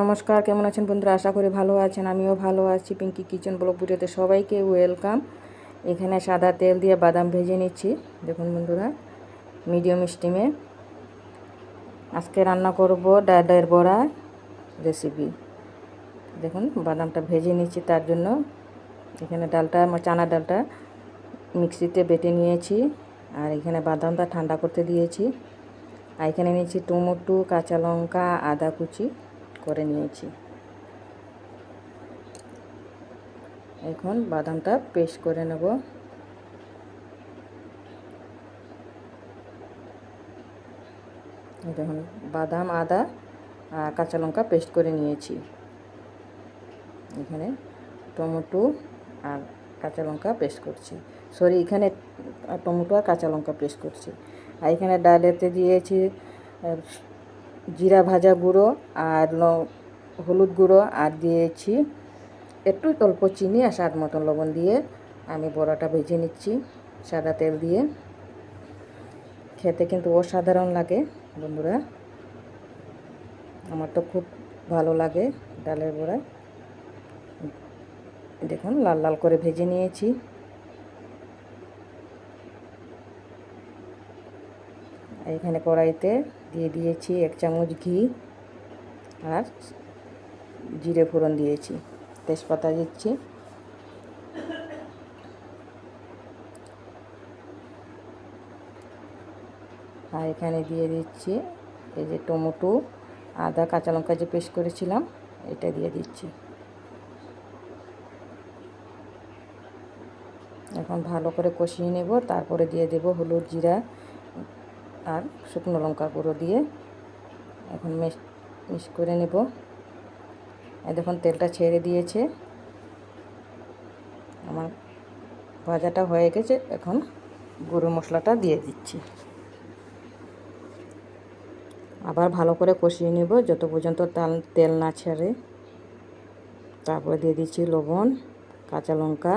নমস্কার, কেমন আছেন বন্ধুরা? আশা করি ভালো আছেন, আমিও ভালো আছি। পিঙ্কি কিচেন ব্লগ ভিডিওতে সবাইকে ওয়েলকাম এখানে সাদা তেল দিয়ে বাদাম ভেজে নিচ্ছি। দেখুন বন্ধুরা মিডিয়াম স্টিমে আজকে রান্না করব ডালের বড়া রেসিপি দেখুন, বাদামটা ভেজে নিচ্ছি তার জন্য। এখানে ডালটা, আমার চানা ডালটা মিক্সিতে বেটে নিয়েছি। আর এখানে বাদামটা ঠান্ডা করতে দিয়েছি। আর এখানে নিয়েছি টমেটো, কাঁচা লঙ্কা, আদা কুচি। করে নিয়েছি। এখন বাদামটা পেস্ট করে নেব। দেখুন, বাদাম, আদা আর কাঁচা লঙ্কা পেস্ট করে নিয়েছি। এখানে টমেটো আর কাঁচা লঙ্কা পেস্ট করছি। সরি, এখানে টমেটো আর কাঁচা লঙ্কা পেস্ট করছি। আর এখানে ডালেতে দিয়েছি জিরা ভাজা গুঁড়ো আর হলুদ গুঁড়ো আর দিয়েছি একটু অল্প চিনি আর স্বাদ মতন লবণ দিয়ে আমি বড়াটা ভেজে নিচ্ছি সাদা তেল দিয়ে। খেতে কিন্তু অসাধারণ লাগে বন্ধুরা। আমার তো খুব ভালো লাগে ডালের বড়া। দেখুন লাল লাল করে ভেজে নিয়েছি। এখানে কড়াইতে দিয়ে দিয়েছি এক চামচ ঘি আর জিরে ফোড়ন দিয়েছি। তেজপাতা দিচ্ছি। আর এখানে দিয়ে দিচ্ছি এই যে টমেটো, আদা, কাঁচা লঙ্কা যে পেস্ট করেছিলাম, এটা দিয়ে দিচ্ছি। এখন ভালো করে কষিয়ে নেব, তারপরে দিয়ে দেব হলুদ জিরা আর শুকনো লঙ্কা গুঁড়ো দিয়ে এখন মিক্স মিক্স করে নেব। দেখুন, তেলটা ছেড়ে দিয়েছে। আমার ভাজাটা হয়ে গেছে, এখন গরু মশলাটা দিয়ে দিচ্ছি। আবার ভালো করে কষিয়ে নেব, যত পর্যন্ত তাল, তেল না ছেড়ে। তারপরে দিয়ে দিচ্ছি লবণ, কাঁচা লঙ্কা।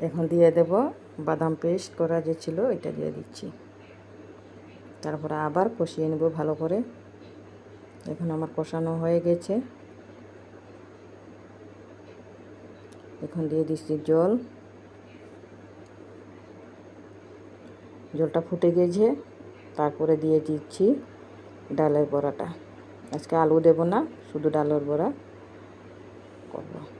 এখন দিয়ে দেব বাদাম পেস্ট করা যে ছিল, এটা দিয়ে দিচ্ছি। তারপরে আবার কষিয়ে নেব ভালো করে। এখন আমার কষানো হয়ে গেছে। এখন দিয়ে দিচ্ছি জল। জলটা ফুটে গেছে, তারপরে দিয়ে দিচ্ছি ডালের বড়াটা। আজকে আলু দেব না, শুধু ডালের বড়া করব।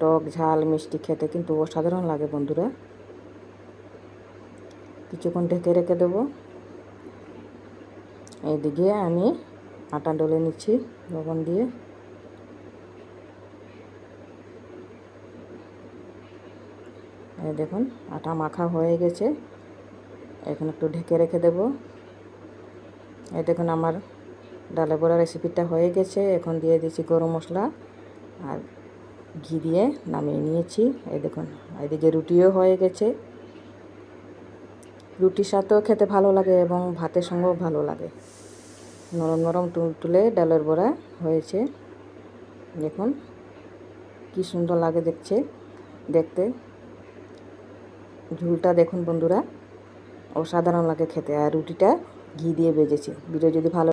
টক, ঝাল, মিষ্টি খেতে কিন্তু অসাধারণ লাগে বন্ধুরা। কিছুক্ষণ ঢেকে রেখে দেবো। এইদিকে আমি আটা ডলে নিচ্ছি লবণ দিয়ে। এই দেখুন, আটা মাখা হয়ে গেছে। এখন একটু ঢেকে রেখে দেব। এই দেখুন, আমার ডালে বড়া রেসিপিটা হয়ে গেছে। এখন দিয়ে দিচ্ছি গরম মশলা আর ঘি দিয়ে নামিয়ে নিয়েছি। এই দেখুন, এদিকে রুটিও হয়ে গেছে। রুটির সাথেও খেতে ভালো লাগে এবং ভাতের সঙ্গেও ভালো লাগে। নরম নরম তুলে ডালের বড়া হয়েছে। দেখুন, কি সুন্দর লাগে দেখছে, দেখতে। ঝুলটা দেখুন বন্ধুরা, অসাধারণ লাগে খেতে। আর রুটিটা ঘি দিয়ে বেজেছি ভিডিও যদি ভালো